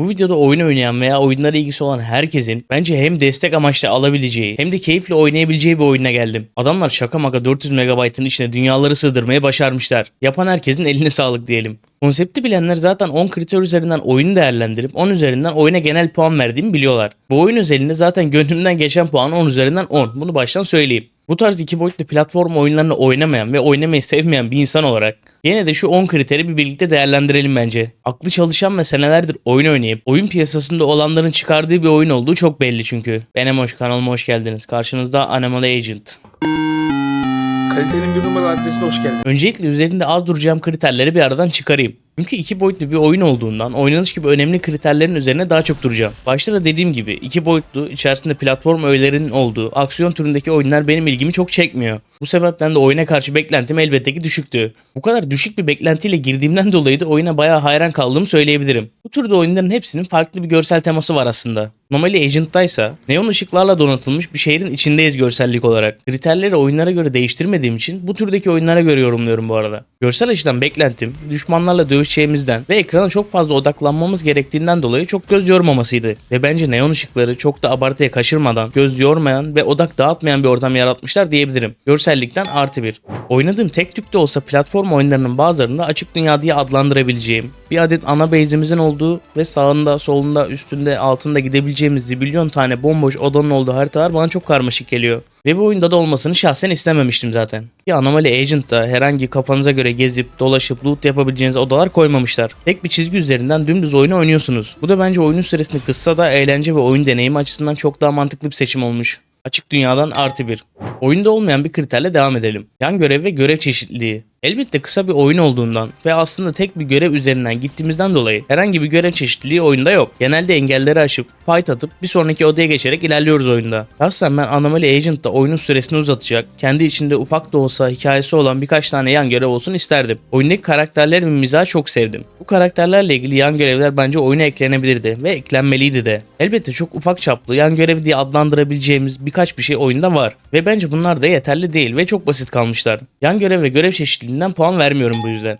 Bu videoda oyun oynayan veya oyunlara ilgisi olan herkesin bence hem destek amaçlı alabileceği hem de keyifle oynayabileceği bir oyuna geldim. Adamlar şaka maka 400 MB'ın içine dünyaları sığdırmayı başarmışlar. Yapan herkesin eline sağlık diyelim. Konsepti bilenler zaten 10 kriter üzerinden oyunu değerlendirip 10 üzerinden oyuna genel puan verdiğimi biliyorlar. Bu oyun özelinde zaten gönlümden geçen puan 10 üzerinden 10. Bunu baştan söyleyeyim. Bu tarz iki boyutlu platform oyunlarını oynamayan ve oynamayı sevmeyen bir insan olarak yine de şu 10 kriteri bir birlikte değerlendirelim bence. Aklı çalışan ve senelerdir oyun oynayıp oyun piyasasında olanların çıkardığı bir oyun olduğu çok belli çünkü. Ben Emoş kanalıma hoş geldiniz. Karşınızda Animal Agent. Kalitenin bir numara adresine hoş geldin. Öncelikle üzerinde az duracağım kriterleri bir aradan çıkarayım. Çünkü iki boyutlu bir oyun olduğundan oynanış gibi önemli kriterlerin üzerine daha çok duracağım. Başta da dediğim gibi iki boyutlu içerisinde platform öğelerinin olduğu aksiyon türündeki oyunlar benim ilgimi çok çekmiyor. Bu sebepten de oyuna karşı beklentim elbette ki düşüktü. Bu kadar düşük bir beklentiyle girdiğimden dolayı da oyuna bayağı hayran kaldığımı söyleyebilirim. Bu türde oyunların hepsinin farklı bir görsel teması var aslında. Normali Agent'taysa neon ışıklarla donatılmış bir şehrin içindeyiz görsellik olarak. Kriterleri oyunlara göre değiştirmediğim için bu türdeki oyunlara göre yorumluyorum bu arada. Görsel açıdan beklentim düşmanlarla dövüşeceğimizden ve ekrana çok fazla odaklanmamız gerektiğinden dolayı çok göz yormamasıydı. Ve bence neon ışıkları çok da abartıya kaçırmadan, göz yormayan ve odak dağıtmayan bir ortam yaratmışlar diyebilirim. Görsellikten artı bir. Oynadığım tek tük de olsa platform oyunlarının bazılarında açık dünya diye adlandırabileceğim, bir adet ana base'imizin olduğu ve sağında, solunda, üstünde, altında gidebileceğimiz zibilyon tane bomboş odanın olduğu haritalar bana çok karmaşık geliyor. Ve bu oyunda da olmasını şahsen istememiştim zaten. Bir Anomaly Agent'ta herhangi kafanıza göre gezip dolaşıp loot yapabileceğiniz odalar koymamışlar. Tek bir çizgi üzerinden dümdüz oyunu oynuyorsunuz. Bu da bence oyunun süresini kıssa da eğlence ve oyun deneyimi açısından çok daha mantıklı bir seçim olmuş. Açık dünyadan artı bir. Oyunda olmayan bir kriterle devam edelim. Yan görev ve görev çeşitliliği. Elbette kısa bir oyun olduğundan ve aslında tek bir görev üzerinden gittiğimizden dolayı herhangi bir görev çeşitliliği oyunda yok. Genelde engelleri aşıp fight atıp bir sonraki odaya geçerek ilerliyoruz oyunda. Aslında ben Anomaly Agent'ta oyunun süresini uzatacak, kendi içinde ufak da olsa hikayesi olan birkaç tane yan görev olsun isterdim. Oyundaki karakterler ve mizahı çok sevdim. Bu karakterlerle ilgili yan görevler bence oyuna eklenebilirdi ve eklenmeliydi de. Elbette çok ufak çaplı yan görev diye adlandırabileceğimiz birkaç bir şey oyunda var ve bence bunlar da yeterli değil ve çok basit kalmışlar. Yan görev ve görev çeşitliliğinden puan vermiyorum bu yüzden.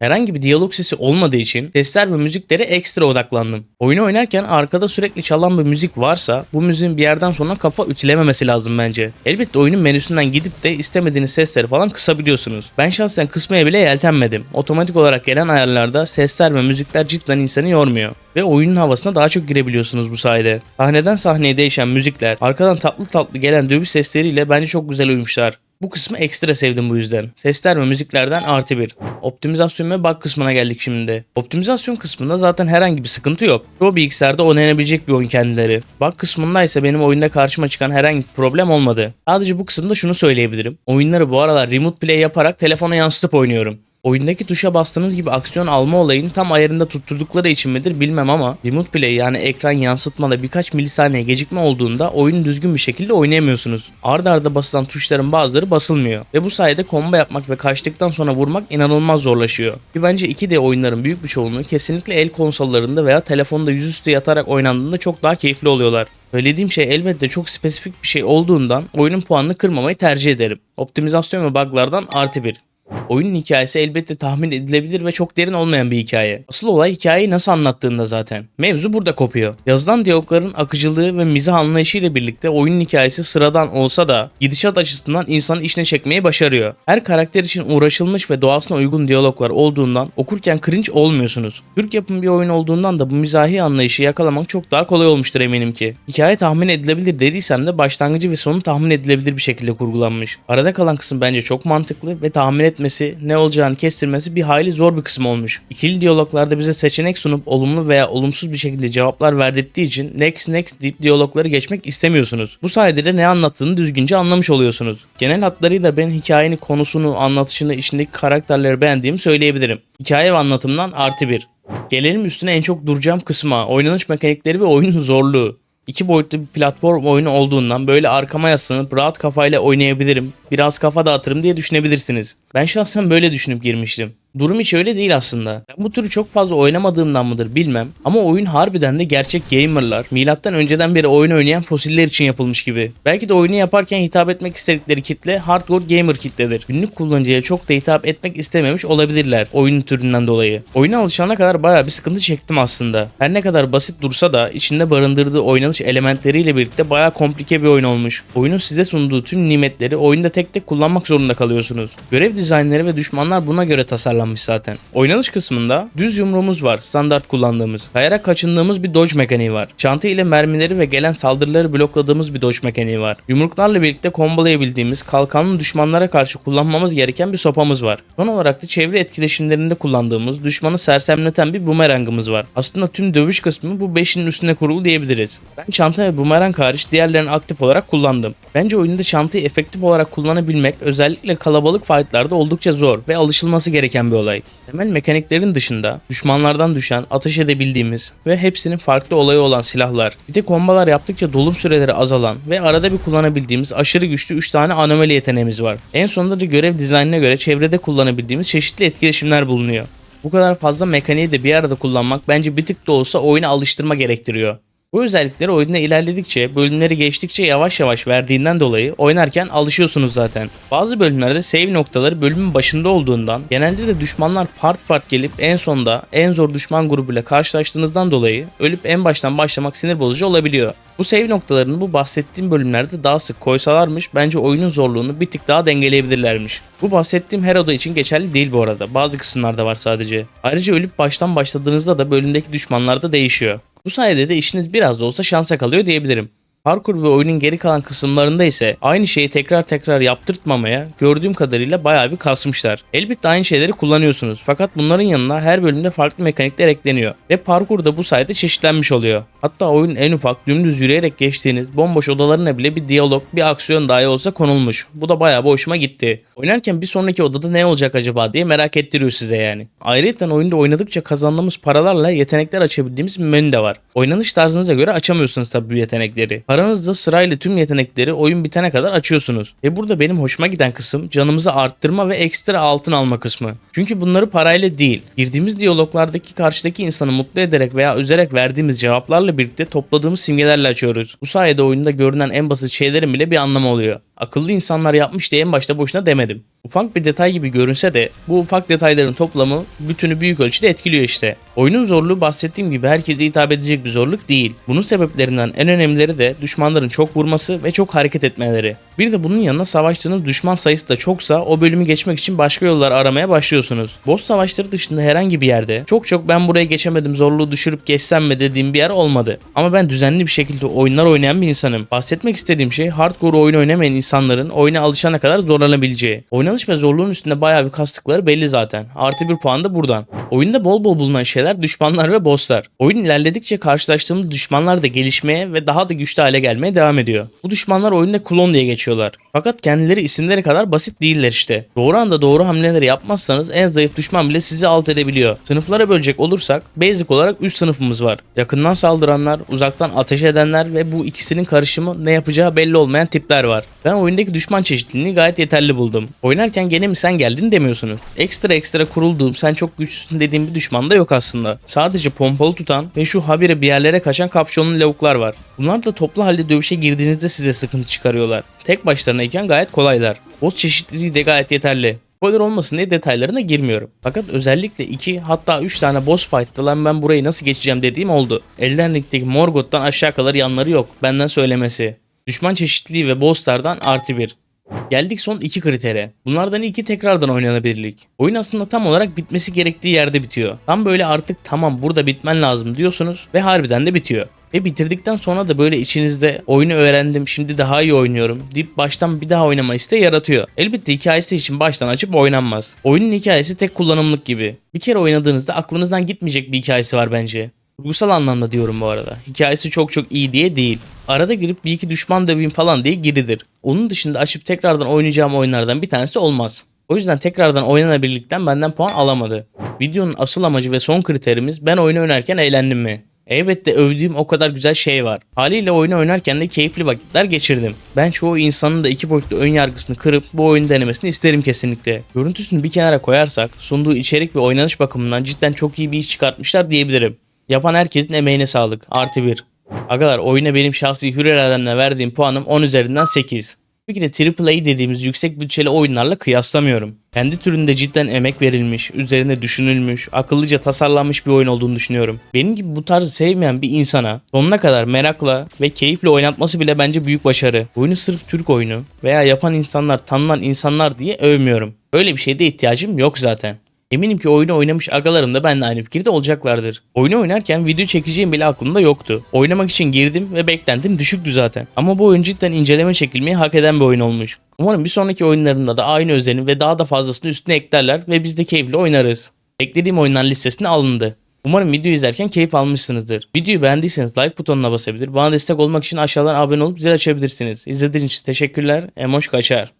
Herhangi bir diyalog sesi olmadığı için sesler ve müziklere ekstra odaklandım. Oyunu oynarken arkada sürekli çalan bir müzik varsa bu müziğin bir yerden sonra kafa ütülememesi lazım bence. Elbette oyunun menüsünden gidip de istemediğiniz sesleri falan kısabiliyorsunuz. Ben şahsen kısmaya bile yeltenmedim. Otomatik olarak gelen ayarlarda sesler ve müzikler cidden insanı yormuyor. Ve oyunun havasına daha çok girebiliyorsunuz bu sayede. Sahneden sahneye değişen müzikler, arkadan tatlı tatlı gelen dövüş sesleriyle bence çok güzel uyumuşlar. Bu kısmı ekstra sevdim bu yüzden. Sesler ve müziklerden artı bir. Optimizasyon ve bug kısmına geldik şimdi. Optimizasyon kısmında zaten herhangi bir sıkıntı yok. Çoğu bilgisayarda oynanabilecek bir oyun kendileri. Bug kısmında ise benim oyunda karşıma çıkan herhangi bir problem olmadı. Sadece bu kısımda şunu söyleyebilirim. Oyunları bu aralar remote play yaparak telefona yansıtıp oynuyorum. Oyundaki tuşa bastığınız gibi aksiyon alma olayını tam ayarında tutturdukları için midir bilmem ama Remote Play yani ekran yansıtmada birkaç milisaniye gecikme olduğunda oyunu düzgün bir şekilde oynayamıyorsunuz. Arda arda basılan tuşların bazıları basılmıyor ve bu sayede combo yapmak ve kaçtıktan sonra vurmak inanılmaz zorlaşıyor. Ki bence 2D oyunların büyük bir çoğunluğu kesinlikle el konsollarında veya telefonda yüzüstü yatarak oynandığında çok daha keyifli oluyorlar. Söylediğim şey elbette çok spesifik bir şey olduğundan oyunun puanını kırmamayı tercih ederim. Optimizasyon ve buglardan artı bir. Oyunun hikayesi elbette tahmin edilebilir ve çok derin olmayan bir hikaye. Asıl olay hikayeyi nasıl anlattığında zaten. Mevzu burada kopuyor. Yazılan diyalogların akıcılığı ve mizah anlayışıyla birlikte oyunun hikayesi sıradan olsa da gidişat açısından insanı içine çekmeyi başarıyor. Her karakter için uğraşılmış ve doğasına uygun diyaloglar olduğundan okurken cringe olmuyorsunuz. Türk yapım bir oyun olduğundan da bu mizahi anlayışı yakalamak çok daha kolay olmuştur eminim ki. Hikaye tahmin edilebilir dediysem de başlangıcı ve sonu tahmin edilebilir bir şekilde kurgulanmış. Arada kalan kısım bence çok mantıklı ve tahmin etmesi, ne olacağını kestirmesi bir hayli zor bir kısım olmuş. İkili diyaloglarda bize seçenek sunup olumlu veya olumsuz bir şekilde cevaplar verdirttiği için next next deyip diyalogları geçmek istemiyorsunuz. Bu sayede de ne anlattığını düzgünce anlamış oluyorsunuz. Genel hatlarıyla ben hikayenin konusunu, anlatışını, içindeki karakterleri beğendiğimi söyleyebilirim. Hikaye ve anlatımdan artı bir. Gelelim üstüne en çok duracağım kısma. Oynanış mekanikleri ve oyunun zorluğu. İki boyutlu bir platform oyunu olduğundan böyle arkama yaslanıp rahat kafayla oynayabilirim, biraz kafa dağıtırım diye düşünebilirsiniz. Ben şahsen böyle düşünüp girmiştim. Durum hiç öyle değil aslında. Bu türü çok fazla oynamadığımdan mıdır bilmem ama oyun harbiden de gerçek gamerlar, milattan önceden beri oyun oynayan fosiller için yapılmış gibi. Belki de oyunu yaparken hitap etmek istedikleri kitle hardcore gamer kitledir. Günlük kullanıcıya çok da hitap etmek istememiş olabilirler oyunun türünden dolayı. Oyuna alışana kadar bayağı bir sıkıntı çektim aslında. Her ne kadar basit dursa da içinde barındırdığı oynanış elementleriyle birlikte bayağı komplike bir oyun olmuş. Oyunun size sunduğu tüm nimetleri oyunda tek tek kullanmak zorunda kalıyorsunuz. Görev dizaynları ve düşmanlar buna göre tasarlanmış zaten. Oynanış kısmında düz yumruğumuz var standart kullandığımız. Kayarak kaçındığımız bir dodge mekaniği var. Çanta ile mermileri ve gelen saldırıları blokladığımız bir dodge mekaniği var. Yumruklarla birlikte kombolayabildiğimiz kalkanlı düşmanlara karşı kullanmamız gereken bir sopamız var. Son olarak da çevre etkileşimlerinde kullandığımız düşmanı sersemleten bir bumerangımız var. Aslında tüm dövüş kısmı bu 5'in üstüne kurulu diyebiliriz. Ben çanta ve bumerang hariç diğerlerini aktif olarak kullandım. Bence oyunda çantayı efektif olarak kullanabilmek özellikle kalabalık fightlarda oldukça zor ve alışılması gereken bir olay. Temel mekaniklerin dışında düşmanlardan düşen, ateş edebildiğimiz ve hepsinin farklı olayı olan silahlar, bir de kombalar yaptıkça dolum süreleri azalan ve arada bir kullanabildiğimiz aşırı güçlü 3 tane anomali yeteneğimiz var. En sonunda da görev dizaynına göre çevrede kullanabildiğimiz çeşitli etkileşimler bulunuyor. Bu kadar fazla mekaniği de bir arada kullanmak bence bir tık da olsa oyuna alıştırma gerektiriyor. Bu özellikleri oyunda ilerledikçe, bölümleri geçtikçe yavaş yavaş verdiğinden dolayı oynarken alışıyorsunuz zaten. Bazı bölümlerde save noktaları bölümün başında olduğundan genelde de düşmanlar part part gelip en sonda en zor düşman grubuyla karşılaştığınızdan dolayı ölüp en baştan başlamak sinir bozucu olabiliyor. Bu save noktalarını bu bahsettiğim bölümlerde daha sık koysalarmış bence oyunun zorluğunu bir tık daha dengeleyebilirlermiş. Bu bahsettiğim her oda için geçerli değil bu arada. Bazı kısımlarda var sadece. Ayrıca ölüp baştan başladığınızda da bölümdeki düşmanlar da değişiyor. Bu sayede de işiniz biraz da olsa şansa kalıyor diyebilirim. Parkur ve oyunun geri kalan kısımlarında ise aynı şeyi tekrar tekrar yaptırtmamaya gördüğüm kadarıyla bayağı bir kasmışlar. Elbette aynı şeyleri kullanıyorsunuz fakat bunların yanına her bölümde farklı mekanikler ekleniyor ve parkur da bu sayede çeşitlenmiş oluyor. Hatta oyunun en ufak dümdüz yürüyerek geçtiğiniz bomboş odalarına bile bir diyalog, bir aksiyon dahi olsa konulmuş. Bu da bayağı bir hoşuma gitti. Oynarken bir sonraki odada ne olacak acaba diye merak ettiriyor size yani. Ayrıca oyunda oynadıkça kazandığımız paralarla yetenekler açabildiğimiz bir menü de var. Oynanış tarzınıza göre açamıyorsunuz tabii bu yetenekleri. Paranızla sırayla tüm yetenekleri oyun bitene kadar açıyorsunuz. Ve burada benim hoşuma giden kısım canımızı arttırma ve ekstra altın alma kısmı. Çünkü bunları parayla değil, girdiğimiz diyaloglardaki karşıdaki insanı mutlu ederek veya üzerek verdiğimiz cevaplarla birlikte topladığımız simgelerle açıyoruz. Bu sayede oyunda görünen en basit şeylerin bile bir anlamı oluyor. Akıllı insanlar yapmış diye en başta boşuna demedim. Ufak bir detay gibi görünse de bu ufak detayların toplamı bütünü büyük ölçüde etkiliyor işte. Oyunun zorluğu bahsettiğim gibi herkese hitap edecek bir zorluk değil. Bunun sebeplerinden en önemlileri de düşmanların çok vurması ve çok hareket etmeleri. Bir de bunun yanına savaştığınız düşman sayısı da çoksa o bölümü geçmek için başka yollar aramaya başlıyorsunuz. Boss savaşları dışında herhangi bir yerde çok çok ben buraya geçemedim zorluğu düşürüp geçsem mi dediğim bir yer olmadı. Ama ben düzenli bir şekilde oyunlar oynayan bir insanım. Bahsetmek istediğim şey hardcore oyun oynamayan insanların oyuna alışana kadar zorlanabileceği. Oynanış ve zorluğun üstünde bayağı bir kastıkları belli zaten. Artı bir puan da buradan. Oyunda bol bol bulunan şeyler düşmanlar ve bosslar. Oyun ilerledikçe karşılaştığımız düşmanlar da gelişmeye ve daha da güçlü hale gelmeye devam ediyor. Bu düşmanlar oyunda klon diye geçiyorlar. Fakat kendileri isimleri kadar basit değiller işte. Doğru anda doğru hamleleri yapmazsanız en zayıf düşman bile sizi alt edebiliyor. Sınıflara bölecek olursak basic olarak 3 sınıfımız var. Yakından saldıranlar, uzaktan ateş edenler ve bu ikisinin karışımı ne yapacağı belli olmayan tipler var. Ben oyundaki düşman çeşitliliğini gayet yeterli buldum. Oynarken gene mi sen geldin demiyorsunuz. Ekstra ekstra kurulduğum sen çok güçlüsün dediğim bir düşman da yok aslında. Sadece pompalı tutan ve şu habire bir yerlere kaçan kapşonlu lavuklar var. Bunlar da toplu halde dövüşe girdiğinizde size sıkıntı çıkarıyorlar. Tek başlarınayken gayet kolaylar. Boss çeşitliliği de gayet yeterli. Spoiler olmasın diye detaylarına girmiyorum. Fakat özellikle 2 hatta 3 tane boss fight'ta lan ben burayı nasıl geçeceğim dediğim oldu. Elden Ring'deki Morgoth'tan aşağı kadar yanları yok. Benden söylemesi. Düşman çeşitliliği ve bosslardan artı 1. Geldik son iki kritere. Bunlardan ilki tekrardan oynanabilirlik. Oyun aslında tam olarak bitmesi gerektiği yerde bitiyor. Tam böyle artık tamam burada bitmen lazım diyorsunuz ve harbiden de bitiyor. Ve bitirdikten sonra da böyle içinizde oyunu öğrendim şimdi daha iyi oynuyorum deyip baştan bir daha oynama isteği yaratıyor. Elbette hikayesi için baştan açıp oynanmaz. Oyunun hikayesi tek kullanımlık gibi. Bir kere oynadığınızda aklınızdan gitmeyecek bir hikayesi var bence. Kurgusal anlamda diyorum bu arada. Hikayesi çok çok iyi diye değil. Arada girip bir iki düşman döveyim falan diye giridir. Onun dışında açıp tekrardan oynayacağım oyunlardan bir tanesi olmaz. O yüzden tekrardan oynanabilirlikten benden puan alamadı. Videonun asıl amacı ve son kriterimiz ben oyunu oynarken eğlendim mi? Elbette övdüğüm o kadar güzel şey var. Haliyle oyunu oynarken de keyifli vakitler geçirdim. Ben çoğu insanın da iki boyutlu ön yargısını kırıp bu oyunu denemesini isterim kesinlikle. Görüntüsünü bir kenara koyarsak sunduğu içerik ve oynanış bakımından cidden çok iyi bir iş çıkartmışlar diyebilirim. Yapan herkesin emeğine sağlık. Artı bir. Agalar oyuna benim şahsi hür irademle verdiğim puanım 10 üzerinden 8. Tabii ki de AAA dediğimiz yüksek bütçeli oyunlarla kıyaslamıyorum. Kendi türünde cidden emek verilmiş, üzerine düşünülmüş, akıllıca tasarlanmış bir oyun olduğunu düşünüyorum. Benim gibi bu tarzı sevmeyen bir insana sonuna kadar merakla ve keyifle oynatması bile bence büyük başarı. Oyunu sırf Türk oyunu veya yapan insanlar tanınan insanlar diye övmüyorum. Öyle bir şeyde ihtiyacım yok zaten. Eminim ki oyunu oynamış agalarım da benimle aynı fikirde olacaklardır. Oyunu oynarken video çekeceğim bile aklımda yoktu. Oynamak için girdim ve beklentim düşüktü zaten. Ama bu oyun cidden inceleme çekilmeyi hak eden bir oyun olmuş. Umarım bir sonraki oyunlarında da aynı özeni ve daha da fazlasını üstüne eklerler ve biz de keyifli oynarız. Eklediğim oyunlar listesine alındı. Umarım video izlerken keyif almışsınızdır. Videoyu beğendiyseniz like butonuna basabilir. Bana destek olmak için aşağıdan abone olup zil açabilirsiniz. İzlediğiniz için teşekkürler. Emoş kaçar.